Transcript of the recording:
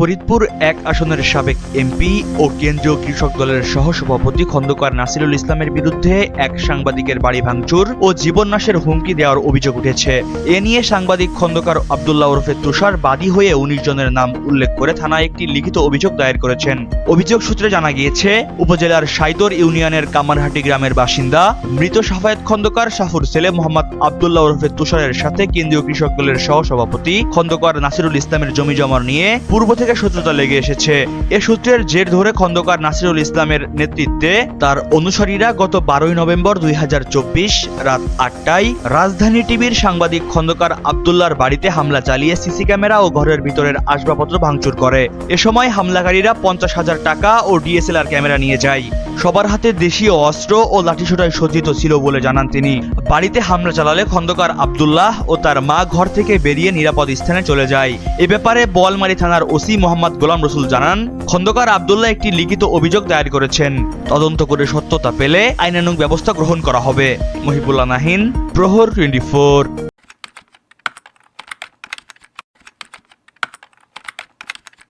ফরিদপুর এক আসনের সাবেক এমপি ও কেন্দ্রীয় কৃষক দলের সহসভাপতি খন্দকার নাসিরুল ইসলামের বিরুদ্ধে এক সাংবাদিকের বাড়ি ভাঙচুর ও জীবননাশের হুমকি দেওয়ার অভিযোগ উঠেছে। এ নিয়ে সাংবাদিক খন্দকার আবদুল্লাহ ওরফে তুষার বাদী হয়ে উনিশ জনের নাম উল্লেখ করে থানায় একটি লিখিত অভিযোগ দায়ের করেছেন। অভিযোগ সূত্রে জানা গিয়েছে, উপজেলার সাইদর ইউনিয়নের কামারহাটি গ্রামের বাসিন্দা মৃত সাফায়েত খন্দকার শাহুর ছেলে মোহাম্মদ আবদুল্লাহ ওরফে তুষারের সাথে কেন্দ্রীয় কৃষক দলের সহসভাপতি খন্দকার নাসিরুল ইসলামের জমি জমার নিয়ে পূর্ব থেকে শত্রুতা লেগে এসেছে। এ সূত্রের জের ধরে খন্দকার নাসিরুল ইসলামের নেতৃত্বে তার অনুসারীরা গত বারোই নভেম্বর দুই হাজার চব্বিশ রাত আটটায় রাজধানী টিভির সাংবাদিক খন্দকার আবদুল্লার বাড়িতে হামলা চালিয়ে সিসি ক্যামেরা ও ঘরের ভিতরের আসবাবপত্র ভাঙচুর করে। এ সময় হামলাকারীরা পঞ্চাশ হাজার টাকা ও ডিএসএলআর ক্যামেরা নিয়ে যায়। সবার হাতে দেশীয় অস্ত্র ও লাঠিসোটায় সজ্জিত ছিল বলে জানান তিনি। বাড়িতে হামলা চালালে খন্দকার আবদুল্লাহ ও তার মা ঘর থেকে বেরিয়ে নিরাপদ স্থানে চলে যায়। এ ব্যাপারে বোয়ালমারী থানার ওসি মোহাম্মদ গোলাম রসুল জানান, খন্দকার আবদুল্লাহ একটি লিখিত অভিযোগ দায়ের করেছেন। তদন্ত করে সত্যতা পেলে আইনানুগ ব্যবস্থা গ্রহণ করা হবে। মহিবুল্লাহ নাহিন, প্রহর টোয়েন্টি